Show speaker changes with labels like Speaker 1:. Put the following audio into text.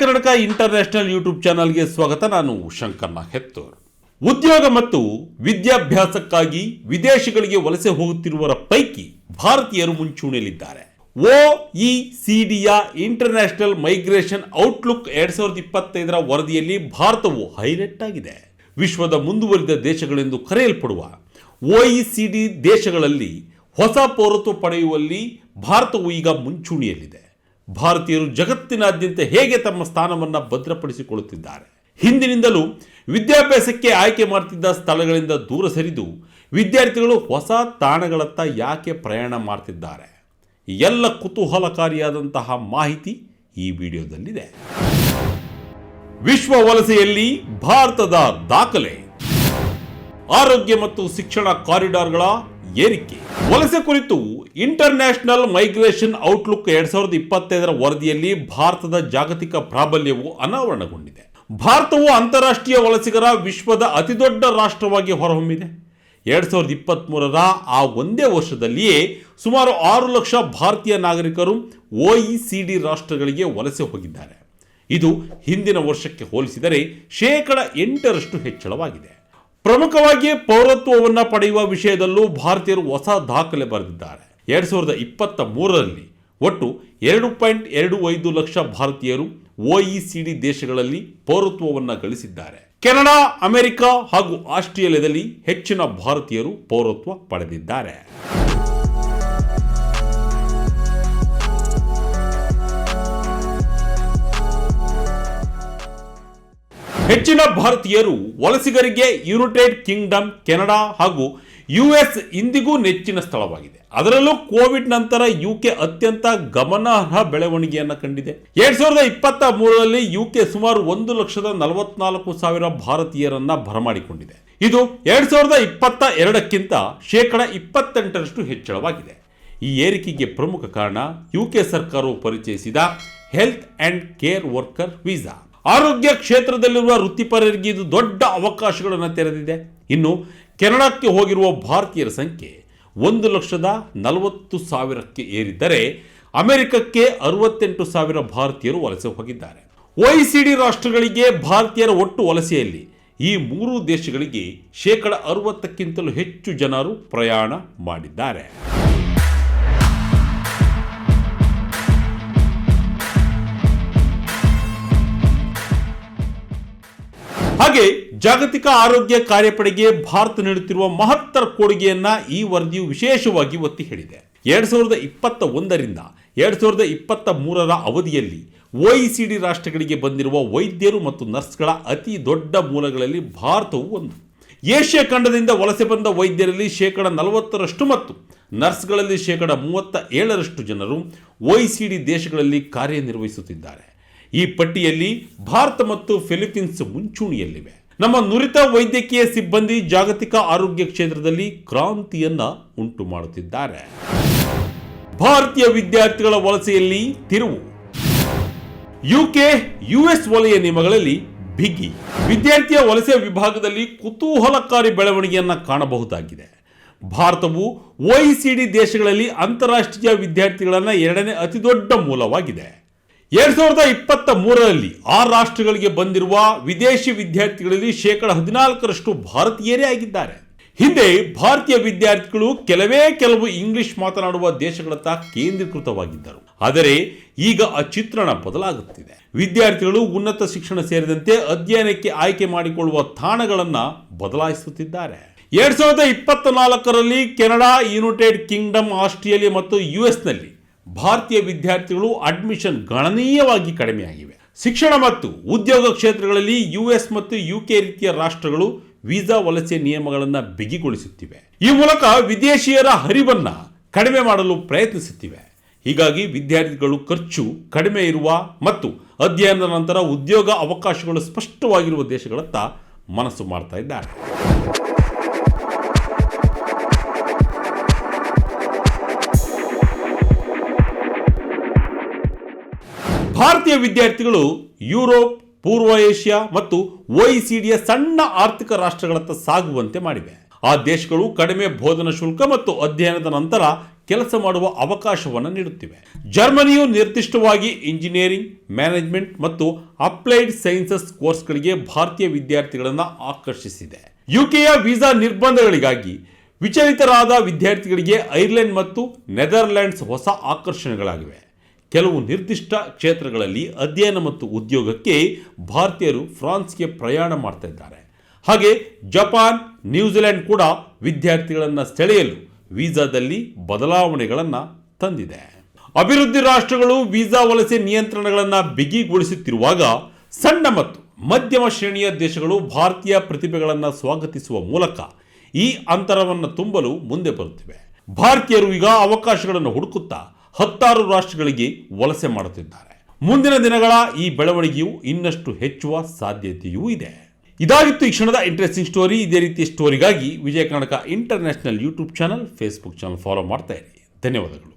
Speaker 1: Karnataka international YouTube ಚಾನಲ್ಗೆ ಸ್ವಾಗತ. ನಾನು ಶಂಕರ್ನ ಹೆತ್ತೂರ್. ಉದ್ಯೋಗ ಮತ್ತು ವಿದ್ಯಾಭ್ಯಾಸಕ್ಕಾಗಿ ವಿದೇಶಗಳಿಗೆ ವಲಸೆ ಹೋಗುತ್ತಿರುವವರ ಪೈಕಿ ಭಾರತೀಯರು ಮುಂಚೂಣಿಯಲ್ಲಿದ್ದಾರೆ. ಒ ಇ ಸಿ ಡಿಯ ಇಂಟರ್ನ್ಯಾಷನಲ್ ಮೈಗ್ರೇಷನ್ ಔಟ್ಲುಕ್ ಎರಡ್ ಸಾವಿರದ ಇಪ್ಪತ್ತೈದರ ವರದಿಯಲ್ಲಿ ಭಾರತವು ಹೈಲೈಟ್ ಆಗಿದೆ. ವಿಶ್ವದ ಮುಂದುವರಿದ ದೇಶಗಳೆಂದು ಕರೆಯಲ್ಪಡುವ ಒಇಸಿಡಿ ದೇಶಗಳಲ್ಲಿ ಹೊಸ ಪೌರತ್ವ ಪಡೆಯುವಲ್ಲಿ ಭಾರತವು ಈಗ ಮುಂಚೂಣಿಯಲ್ಲಿದೆ. ಭಾರತೀಯರು ಜಗತ್ತಿನಾದ್ಯಂತ ಹೇಗೆ ತಮ್ಮ ಸ್ಥಾನವನ್ನು ಭದ್ರಪಡಿಸಿಕೊಳ್ಳುತ್ತಿದ್ದಾರೆ? ಹಿಂದಿನಿಂದಲೂ ವಿದ್ಯಾಭ್ಯಾಸಕ್ಕೆ ಆಯ್ಕೆ ಮಾಡ್ತಿದ್ದ ಸ್ಥಳಗಳಿಂದ ದೂರ ಸರಿದು ವಿದ್ಯಾರ್ಥಿಗಳು ಹೊಸ ತಾಣಗಳತ್ತ ಯಾಕೆ ಪ್ರಯಾಣ ಮಾಡ್ತಿದ್ದಾರೆ? ಎಲ್ಲ ಕುತೂಹಲಕಾರಿಯಾದಂತಹ ಮಾಹಿತಿ ಈ ವಿಡಿಯೋದಲ್ಲಿದೆ. ವಿಶ್ವ ವಲಸೆಯಲ್ಲಿ ಭಾರತದ ದಾಖಲೆ. ಆರೋಗ್ಯ ಮತ್ತು ಶಿಕ್ಷಣ ಕಾರಿಡಾರ್ಗಳ ಏರಿಕೆ. ವಲಸೆ ಕುರಿತು ಇಂಟರ್ನ್ಯಾಷನಲ್ ಮೈಗ್ರೇಷನ್ ಔಟ್ಲುಕ್ ಎರಡ್ ಸಾವಿರದ ಇಪ್ಪತ್ತೈದರ ವರದಿಯಲ್ಲಿ ಭಾರತದ ಜಾಗತಿಕ ಪ್ರಾಬಲ್ಯವು ಅನಾವರಣಗೊಂಡಿದೆ. ಭಾರತವು ಅಂತಾರಾಷ್ಟ್ರೀಯ ವಲಸಿಗರ ವಿಶ್ವದ ಅತಿದೊಡ್ಡ ರಾಷ್ಟ್ರವಾಗಿ ಹೊರಹೊಮ್ಮಿದೆ. ಎರಡ್ ಸಾವಿರದ ಇಪ್ಪತ್ತ್ಮೂರರ ಆ ಒಂದೇ ವರ್ಷದಲ್ಲಿಯೇ ಸುಮಾರು ಆರು ಲಕ್ಷ ಭಾರತೀಯ ನಾಗರಿಕರು ಒಇಸಿಡಿ ರಾಷ್ಟ್ರಗಳಿಗೆ ವಲಸೆ ಹೋಗಿದ್ದಾರೆ. ಇದು ಹಿಂದಿನ ವರ್ಷಕ್ಕೆ ಹೋಲಿಸಿದರೆ ಶೇಕಡ ಎಂಟರಷ್ಟು ಹೆಚ್ಚಳವಾಗಿದೆ. ಪ್ರಮುಖವಾಗಿ ಪೌರತ್ವವನ್ನು ಪಡೆಯುವ ವಿಷಯದಲ್ಲೂ ಭಾರತೀಯರು ಹೊಸ ದಾಖಲೆ ಬರೆದಿದ್ದಾರೆ. ಎರಡು ಸಾವಿರದ ಇಪ್ಪತ್ತ ಮೂರರಲ್ಲಿ ಒಟ್ಟು ಎರಡು ಪಾಯಿಂಟ್ ಎರಡು ಐದು ಲಕ್ಷ ಭಾರತೀಯರು ಒಇಸಿಡಿ ದೇಶಗಳಲ್ಲಿ ಪೌರತ್ವವನ್ನು ಗಳಿಸಿದ್ದಾರೆ. ಕೆನಡಾ, ಅಮೆರಿಕ ಹಾಗೂ ಆಸ್ಟ್ರೇಲಿಯಾದಲ್ಲಿ ಹೆಚ್ಚಿನ ಭಾರತೀಯರು ಪೌರತ್ವ ಪಡೆದಿದ್ದಾರೆ. ಹೆಚ್ಚಿನ ಭಾರತೀಯರು ವಲಸಿಗರಿಗೆ ಯುನೈಟೆಡ್ ಕಿಂಗ್ಡಮ್ ಕೆನಡಾ ಹಾಗೂ ಯುಎಸ್ ಇಂದಿಗೂ ನೆಚ್ಚಿನ ಸ್ಥಳವಾಗಿದೆ. ಅದರಲ್ಲೂ ಕೋವಿಡ್ ನಂತರ ಯುಕೆ ಅತ್ಯಂತ ಗಮನಾರ್ಹ ಬೆಳವಣಿಗೆಯನ್ನು ಕಂಡಿದೆ. ಎರಡ್ ಸಾವಿರದ ಇಪ್ಪತ್ತ ಮೂರರಲ್ಲಿ ಯುಕೆ ಸುಮಾರು ಒಂದು ಲಕ್ಷದ ನಲವತ್ನಾಲ್ಕು ಸಾವಿರ ಭಾರತೀಯರನ್ನ ಬರಮಾಡಿಕೊಂಡಿದೆ. ಇದು ಎರಡ್ ಸಾವಿರದ ಇಪ್ಪತ್ತ ಎರಡಕ್ಕಿಂತ ಶೇಕಡ ಇಪ್ಪತ್ತೆಂಟರಷ್ಟು ಹೆಚ್ಚಳವಾಗಿದೆ. ಈ ಏರಿಕೆಗೆ ಪ್ರಮುಖ ಕಾರಣ ಯುಕೆ ಸರ್ಕಾರವು ಪರಿಚಯಿಸಿದ health and care worker visa ಆರೋಗ್ಯ ಕ್ಷೇತ್ರದಲ್ಲಿರುವ ವೃತ್ತಿಪರರಿಗೆ ಇದು ದೊಡ್ಡ ಅವಕಾಶಗಳನ್ನು ತೆರೆದಿದೆ. ಇನ್ನು ಕೆನಡಾಕ್ಕೆ ಹೋಗಿರುವ ಭಾರತೀಯರ ಸಂಖ್ಯೆ ಒಂದು ಲಕ್ಷದ ನಲವತ್ತು ಸಾವಿರಕ್ಕೆ ಏರಿದ್ದರೆ ಅಮೆರಿಕಕ್ಕೆ ಅರವತ್ತೆಂಟು ಸಾವಿರ ಭಾರತೀಯರು ವಲಸೆ ಹೋಗಿದ್ದಾರೆ. ಒಇಸಿಡಿ ರಾಷ್ಟ್ರಗಳಿಗೆ ಭಾರತೀಯರ ಒಟ್ಟು ವಲಸೆಯಲ್ಲಿ ಈ ಮೂರು ದೇಶಗಳಿಗೆ ಶೇಕಡ ಅರವತ್ತಕ್ಕಿಂತಲೂ ಹೆಚ್ಚು ಜನರು ಪ್ರಯಾಣ ಮಾಡಿದ್ದಾರೆ. ಹಾಗೆ ಜಾಗತಿಕ ಆರೋಗ್ಯ ಕಾರ್ಯಪಡೆಗೆ ಭಾರತ ನೀಡುತ್ತಿರುವ ಮಹತ್ತರ ಕೊಡುಗೆಯನ್ನ ಈ ವರದಿಯು ವಿಶೇಷವಾಗಿ ಒತ್ತಿ ಹೇಳಿದೆ. ಎರಡ್ ಸಾವಿರದ ಇಪ್ಪತ್ತ ಒಂದರಿಂದ ಎರಡ್ ಸಾವಿರದ ಇಪ್ಪತ್ತ ಮೂರರ ಅವಧಿಯಲ್ಲಿ ಒಇಸಿಡಿ ರಾಷ್ಟ್ರಗಳಿಗೆ ಬಂದಿರುವ ವೈದ್ಯರು ಮತ್ತು ನರ್ಸ್ಗಳ ಅತಿ ದೊಡ್ಡ ಮೂಲಗಳಲ್ಲಿ ಭಾರತವು ಒಂದು. ಏಷ್ಯಾ ಖಂಡದಿಂದ ವಲಸೆ ಬಂದ ವೈದ್ಯರಲ್ಲಿ ಶೇಕಡ ನಲವತ್ತರಷ್ಟು ಮತ್ತು ನರ್ಸ್ಗಳಲ್ಲಿ ಶೇಕಡ ಮೂವತ್ತ ಏಳರಷ್ಟು ಜನರು ಒಇಸಿಡಿ ದೇಶಗಳಲ್ಲಿ ಕಾರ್ಯನಿರ್ವಹಿಸುತ್ತಿದ್ದಾರೆ. ಈ ಪಟ್ಟಿಯಲ್ಲಿ ಭಾರತ ಮತ್ತು ಫಿಲಿಪೀನ್ಸ್ ಮುಂಚೂಣಿಯಲ್ಲಿವೆ. ನಮ್ಮ ನುರಿತ ವೈದ್ಯಕೀಯ ಸಿಬ್ಬಂದಿ ಜಾಗತಿಕ ಆರೋಗ್ಯ ಕ್ಷೇತ್ರದಲ್ಲಿ ಕ್ರಾಂತಿಯನ್ನ ಉಂಟು ಮಾಡುತ್ತಿದ್ದಾರೆ ಭಾರತೀಯ ವಿದ್ಯಾರ್ಥಿಗಳ ವಲಸೆಯಲ್ಲಿ ತಿರುವು. ಯುಕೆ, ಯುಎಸ್ ವಲಯ ನಿಯಮಗಳಲ್ಲಿ ಬಿಗಿ. ವಿದ್ಯಾರ್ಥಿಯ ವಲಸೆ ವಿಭಾಗದಲ್ಲಿ ಕುತೂಹಲಕಾರಿ ಬೆಳವಣಿಗೆಯನ್ನ ಕಾಣಬಹುದಾಗಿದೆ. ಭಾರತವು ಒಇಸಿಡಿ ದೇಶಗಳಲ್ಲಿ ಅಂತಾರಾಷ್ಟ್ರೀಯ ವಿದ್ಯಾರ್ಥಿಗಳನ್ನ ಎರಡನೇ ಅತಿದೊಡ್ಡ ಮೂಲವಾಗಿದೆ. ಎರಡ್ ಸಾವಿರದ ಇಪ್ಪತ್ತ ಮೂರರಲ್ಲಿ ಆ ರಾಷ್ಟ್ರಗಳಿಗೆ ಬಂದಿರುವ ವಿದೇಶಿ ವಿದ್ಯಾರ್ಥಿಗಳಲ್ಲಿ ಶೇಕಡ ಹದಿನಾಲ್ಕರಷ್ಟು ಭಾರತೀಯರೇ ಆಗಿದ್ದಾರೆ. ಹಿಂದೆ ಭಾರತೀಯ ವಿದ್ಯಾರ್ಥಿಗಳು ಕೆಲವೇ ಕೆಲವು ಇಂಗ್ಲಿಷ್ ಮಾತನಾಡುವ ದೇಶಗಳತ್ತ ಕೇಂದ್ರೀಕೃತವಾಗಿದ್ದರು. ಆದರೆ ಈಗ ಆ ಚಿತ್ರಣ ಬದಲಾಗುತ್ತಿದೆ. ವಿದ್ಯಾರ್ಥಿಗಳು ಉನ್ನತ ಶಿಕ್ಷಣ ಸೇರಿದಂತೆ ಅಧ್ಯಯನಕ್ಕೆ ಆಯ್ಕೆ ಮಾಡಿಕೊಳ್ಳುವ ತಾಣಗಳನ್ನು ಬದಲಾಯಿಸುತ್ತಿದ್ದಾರೆ. ಎರಡ್ ಸಾವಿರದ ಇಪ್ಪತ್ತ ನಾಲ್ಕರಲ್ಲಿ ಕೆನಡಾ, ಯುನೈಟೆಡ್ ಕಿಂಗ್ಡಮ್, ಆಸ್ಟ್ರೇಲಿಯಾ ಮತ್ತು ಯುಎಸ್ನಲ್ಲಿ ಭಾರತೀಯ ವಿದ್ಯಾರ್ಥಿಗಳು ಅಡ್ಮಿಷನ್ ಗಣನೀಯವಾಗಿ ಕಡಿಮೆಯಾಗಿವೆ. ಶಿಕ್ಷಣ ಮತ್ತು ಉದ್ಯೋಗ ಕ್ಷೇತ್ರಗಳಲ್ಲಿ ಯುಎಸ್ ಮತ್ತು ಯುಕೆ ರೀತಿಯ ರಾಷ್ಟ್ರಗಳು ವೀಸಾ ವಲಸೆ ನಿಯಮಗಳನ್ನು ಬಿಗಿಗೊಳಿಸುತ್ತಿವೆ. ಈ ಮೂಲಕ ವಿದೇಶಿಯರ ಹರಿವನ್ನು ಕಡಿಮೆ ಮಾಡಲು ಪ್ರಯತ್ನಿಸುತ್ತಿವೆ. ಹೀಗಾಗಿ ವಿದ್ಯಾರ್ಥಿಗಳು ಖರ್ಚು ಕಡಿಮೆ ಇರುವ ಮತ್ತು ಅಧ್ಯಯನದ ನಂತರ ಉದ್ಯೋಗ ಅವಕಾಶಗಳು ಸ್ಪಷ್ಟವಾಗಿರುವ ದೇಶಗಳತ್ತ ಮನಸ್ಸು ಮಾಡ್ತಾ ಇದ್ದಾರೆ. ಭಾರತೀಯ ವಿದ್ಯಾರ್ಥಿಗಳು ಯುರೋಪ್, ಪೂರ್ವ ಏಷ್ಯಾ ಮತ್ತು ಒಇಸಿಡಿಯ ಸಣ್ಣ ಆರ್ಥಿಕ ರಾಷ್ಟ್ರಗಳತ್ತ ಸಾಗುವಂತೆ ಮಾಡಿವೆ. ಆ ದೇಶಗಳು ಕಡಿಮೆ ಬೋಧನ ಶುಲ್ಕ ಮತ್ತು ಅಧ್ಯಯನದ ನಂತರ ಕೆಲಸ ಮಾಡುವ ಅವಕಾಶವನ್ನು ನೀಡುತ್ತಿವೆ. ಜರ್ಮನಿಯು ನಿರ್ದಿಷ್ಟವಾಗಿ ಇಂಜಿನಿಯರಿಂಗ್, ಮ್ಯಾನೇಜ್ಮೆಂಟ್ ಮತ್ತು ಅಪ್ಲೈಡ್ ಸೈನ್ಸಸ್ ಕೋರ್ಸ್ಗಳಿಗೆ ಭಾರತೀಯ ವಿದ್ಯಾರ್ಥಿಗಳನ್ನು ಆಕರ್ಷಿಸಿದೆ. ಯುಕೆಯ ವೀಸಾ ನಿರ್ಬಂಧಗಳಿಗಾಗಿ ವಿಚಲಿತರಾದ ವಿದ್ಯಾರ್ಥಿಗಳಿಗೆ ಐರ್ಲೆಂಡ್ ಮತ್ತು ನೆದರ್ಲ್ಯಾಂಡ್ಸ್ ಹೊಸ ಆಕರ್ಷಣೆಗಳಾಗಿವೆ. ಕೆಲವು ನಿರ್ದಿಷ್ಟ ಕ್ಷೇತ್ರಗಳಲ್ಲಿ ಅಧ್ಯಯನ ಮತ್ತು ಉದ್ಯೋಗಕ್ಕೆ ಭಾರತೀಯರು ಫ್ರಾನ್ಸ್ಗೆ ಪ್ರಯಾಣ ಮಾಡ್ತಾ ಇದ್ದಾರೆ. ಹಾಗೆ ಜಪಾನ್, ನ್ಯೂಜಿಲೆಂಡ್ ಕೂಡ ವಿದ್ಯಾರ್ಥಿಗಳನ್ನು ಸೆಳೆಯಲು ವೀಸಾದಲ್ಲಿ ಬದಲಾವಣೆಗಳನ್ನು ತಂದಿದೆ. ಅಭಿವೃದ್ಧಿ ರಾಷ್ಟ್ರಗಳು ವೀಸಾ ವಲಸೆ ನಿಯಂತ್ರಣಗಳನ್ನು ಬಿಗಿಗೊಳಿಸುತ್ತಿರುವಾಗ ಸಣ್ಣ ಮತ್ತು ಮಧ್ಯಮ ಶ್ರೇಣಿಯ ದೇಶಗಳು ಭಾರತೀಯ ಪ್ರತಿಭೆಗಳನ್ನು ಸ್ವಾಗತಿಸುವ ಮೂಲಕ ಈ ಅಂತರವನ್ನು ತುಂಬಲು ಮುಂದೆ ಬರುತ್ತಿವೆ. ಭಾರತೀಯರು ಈಗ ಅವಕಾಶಗಳನ್ನು ಹುಡುಕುತ್ತಾ ಹತ್ತಾರು ರಾಷ್ಟ್ರಗಳಿಗೆ ವಲಸೆ ಮಾಡುತ್ತಿದ್ದಾರೆ. ಮುಂದಿನ ದಿನಗಳ ಈ ಬೆಳವಣಿಗೆಯು ಇನ್ನಷ್ಟು ಹೆಚ್ಚುವ ಸಾಧ್ಯತೆಯೂ ಇದೆ. ಇದಾಗಿತ್ತು ಈ ಕ್ಷಣದ ಇಂಟ್ರೆಸ್ಟಿಂಗ್ ಸ್ಟೋರಿ ಇದೇ ರೀತಿಯ ಸ್ಟೋರಿಗಾಗಿ Vijaya Karnataka international YouTube channel Facebook channel follow ಮಾಡ್ತಾ ಇರಿ. ಧನ್ಯವಾದಗಳು.